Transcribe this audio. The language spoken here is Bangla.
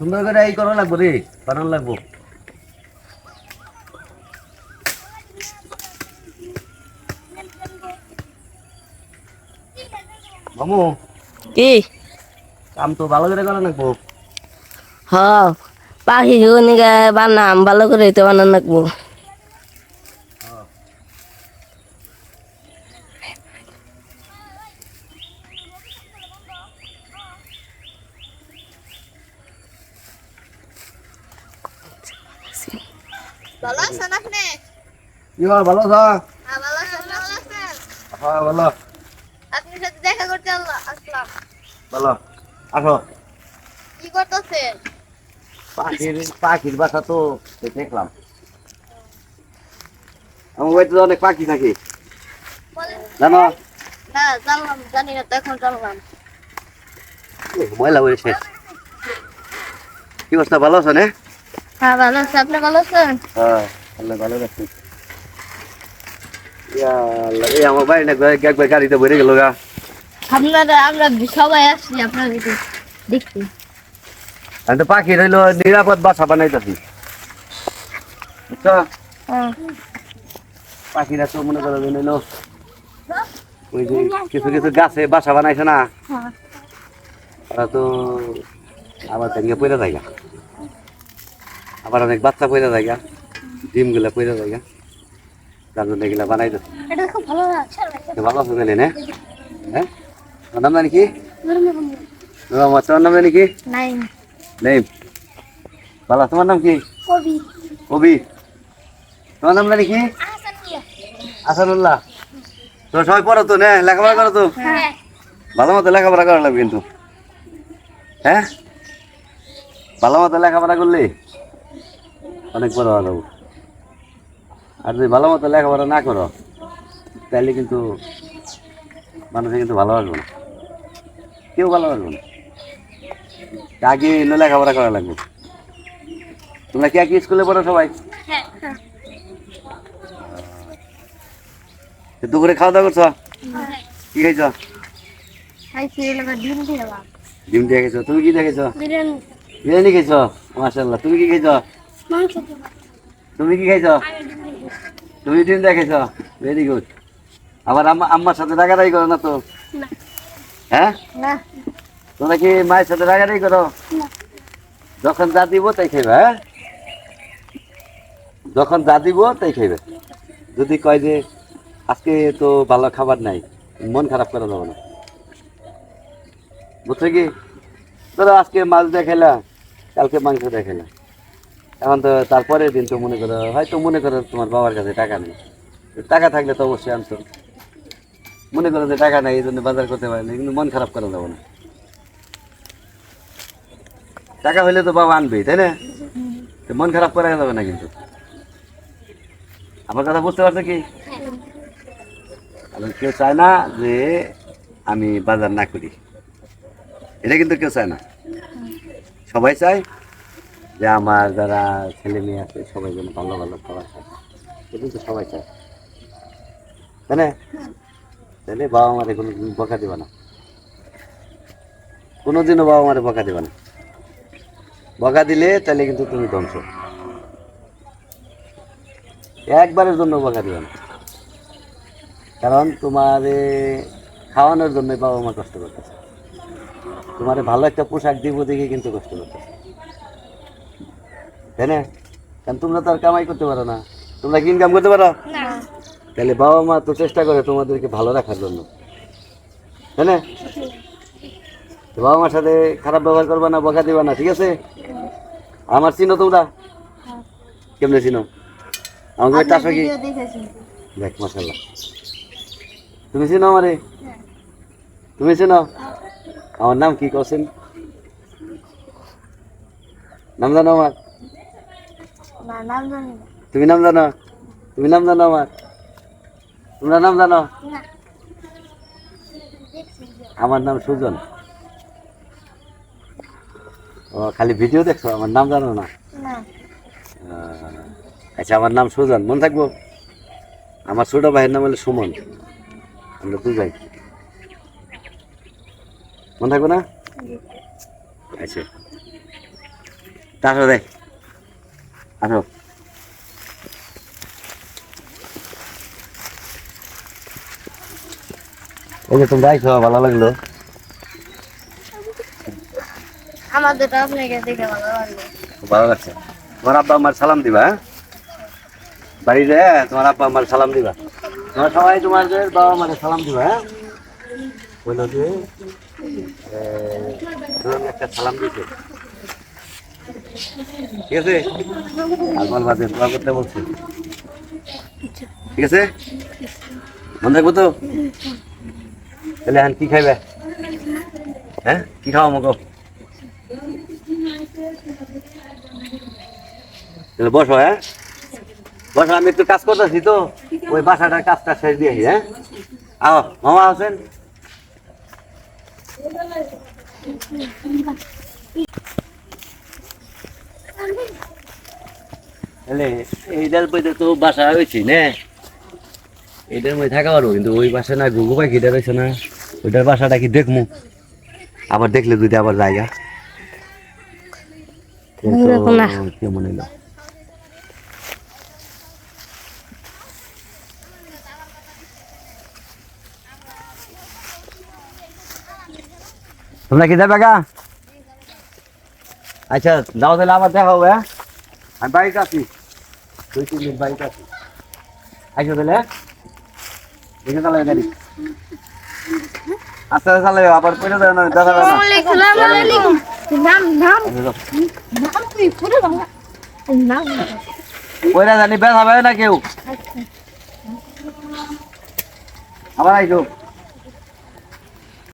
সুন্দর করে এই করা লাগবো রে বানান লাগবো। মামু কি? কাম তো ভালো করে করা লাগবো। হ পাখি বানাম ভালো করে তো বানান রাখব ভালো আছেন আপনি? কি হয় ভালো আছো? হ্যাঁ ভালো আছেন ভালো আছেন? হ্যাঁ ভালো। আপনার সাথে দেখা করতে আসলাম। ভালো। আসো। কি করতেছেন? পাখির পাখির বাসা তো দেখলাম। আমার বাড়িতে তো অনেক পাখি বলেন। জানো? না জানলাম জানি না তো এখন জানলাম। এই ময়লা কি অবস্থা ভালো আছো না? হ্যাঁ ভালো আছে। আপনি ভালো আছেন? হ্যাঁ আল্লাহ ভালো রাখছি ইয়া আল্লাহ, এই আমার বাড়ি না একবার গাড়িতে ভরে গেল গা। আপনারা আমরা সবাই আসছি আপনার দেখতে। আমি তো পাখি রইল নিরাপদ বাসা বানাইতেছি। বুঝছ? হ্যাঁ। পাখিরা তো মনে করো নিলো ওই যে কিছু কিছু গাছে বাসা বানাইছে না। হ্যাঁ। ওরা তো আবার তেমনি পয়লা জায়গা আবার অনেক বাচ্চা পয়লা জায়গা ডিমগুলা পয়লা জায়গা। তার জন্য এগুলা বানাই এটা ভালো লাগছে তো ভালো আছে তাহলে না? হ্যাঁ? তোমার নাম জানি কি? তোমার নাম জানি কি? নাই নেই ভালো তোমার নাম কি? কবি। কবি। তোমার নাম জানি কি? আসানুল্লাহ তো সবাই পড়ো তো না? লেখাপড়া করো তো? হ্যাঁ। ভালো মতো লেখাপড়া করা লাগবে কিন্তু। হ্যাঁ? ভালো মতো লেখাপড়া করলে? অনেক বড় হওয়া আর যদি ভালো মতো লেখাপড়া না করো তাহলে কিন্তু মানুষে কিন্তু ভালো আসবে না। কেউ ভালো আসবে না। আগে এনে লেখাপড়া করা লাগবে। তোমরা কি একই স্কুলে পড়ো সবাই? হ্যাঁ। দুপুরে খাওয়া দাওয়া করছ? কি খাইছো? ডিম দিয়ে খেয়েছো তুমি কি দেখেছ বিরিয়ানি। খেয়েছো মাশাল্লাহ তুমি কি খেয়েছো তুমি কি খাইছো? তুমি ডিম দিয়ে ভেরি গুড আবার আম্মা আম্মার সাথে রাগারাগি করো না তো? হ্যাঁ? তোমরা কি মায়ের সাথে রাগারাগি করো? যখন যা দিব তাই খাইবে হ্যাঁ? যখন যা দিব তাই খাইবে। যদি কয় যে আজকে তো ভালো খাবার নাই মন খারাপ করা যাবে না। বুঝছ কি? ধরো আজকে মাছ দেখাইলা কালকে মাংস দেখাইলা এখন তো তারপরে দিন তো মনে করো, হয়তো মনে করো তোমার বাবার কাছে টাকা নেই। টাকা থাকলে তো অবশ্যই আনতো। মনে করো যে টাকা নেই, এই জন্য বাজার করতে পারে না কিন্তু মন খারাপ করা যাবে না। টাকা হইলে তো বাবা আনবেই, তাই না? মন খারাপ করা যাবে না কিন্তু। আমার কথা বুঝতে পারছ কি? কেউ চায় না যে আমি বাজার না করি। এটা কিন্তু কেউ চায় না। সবাই চায় যে আমার যারা ছেলে মেয়ে আছে, সবাই যেন ভালো ভালো খাবার খায়। এটা কিন্তু সবাই চায়। তাই না? তাহলে বাবা মারে কোনো বকা দিবা না। কোনোদিনও বাবা মারে বকা দিবা না। বকা দিলে তাহলে কিন্তু তুমি ধ্বংস। একবারের জন্য বকা দিবে না। কারণ তোমার খাওয়ানোর জন্য বাবা মা কষ্ট করতেছে। তোমার ভালো একটা পোশাক দিব দেখে কিন্তু কষ্ট করতেছে। তাই না? কারণ তোমরা তো আর কামাই করতে পারো না। তোমরা কি ইনকাম করতে পারো? তাহলে বাবা মা তো চেষ্টা করে তোমাদেরকে ভালো রাখার জন্য। তাই না? তো বাবা মার সাথে খারাপ ব্যবহার করবা না বকা দিবা না ঠিক আছে? আমার চিনো তোমরা? কেমনে চিনো? আমাকে আসো কি? দেখ মাসাল্লাহ তুমি চিনো আমারে? তুমি চিনো? আমার নাম কি কছেন নাম জানো আমার? তুমি নাম জানো? তুমি নাম জানো আমার? তোমরা নাম জানো? আমার নাম সুজন। ও খালি ভিডিও দেখছ? আমার নাম জানো না? আচ্ছা আমার নাম সুজন। মনে থাকব? আমার ছোট ভাইয়ের নাম হলো সুমন। আমরা দুই ভাই। মনে থাকব না? আচ্ছা। আসো রে আসো। এই যে তোমরা আইছো ভালো লাগল? আমাদের আপনাকে দেখে ভালো লাগল। খুব ভালো লাগছে। তোমার আব্বা আমার সালাম দিবা হ্যাঁ? বাড়িতে তোমার আব্বা আমার সালাম দিবা। তোমার সবাই তোমাদের বাবা মারে সালাম দিবা হ্যাঁ? বলল যে একটা সালাম দিতে ঠিক আছে? আলমাল বাদে দোয়া করতে বলছি। ঠিক আছে? মনে থাকব তো? তাহলে এখন কি খাইবে? হ্যাঁ? কি খাওয়া মগো তাহলে বসো হ্যাঁ? বসো আমি একটু কাজ করতেছি তো। ওই বাসাটার কাজটা শেষ দিয়ে আসি, হ্যাঁ? আও মামা আছেন? তাহলে এইটার মধ্যে তো বাসা হয়েছি না? এইটার মধ্যে থাকা পারব কিন্তু ওই বাসা না ঘুঘু পাখি রয়েছে না ওইটার বাসাটা কি দেখমু? আবার দেখলে যদি আবার জায়গা। কেমন এলো তোমরা কি যাবে গা? আচ্ছা যাও তাহলে আবার দেখা হবে হ্যাঁ? আমি বাড়িতে আছি। দুই তিন দিন বাড়িতে আছি। আইসো তাহলে হ্যাঁ? দেখে চালাবে গাড়ি। আস্তে আস্তে চালাবে আবার পড়ে যাবে না দেখা যাবে না আসসালামু আলাইকুম। নাম নাম। আচ্ছা, যাও। নাম তুই পুরো বাংলা নাম। পয়রা জানি বেশ হবে না কেউ। আবার আইসো।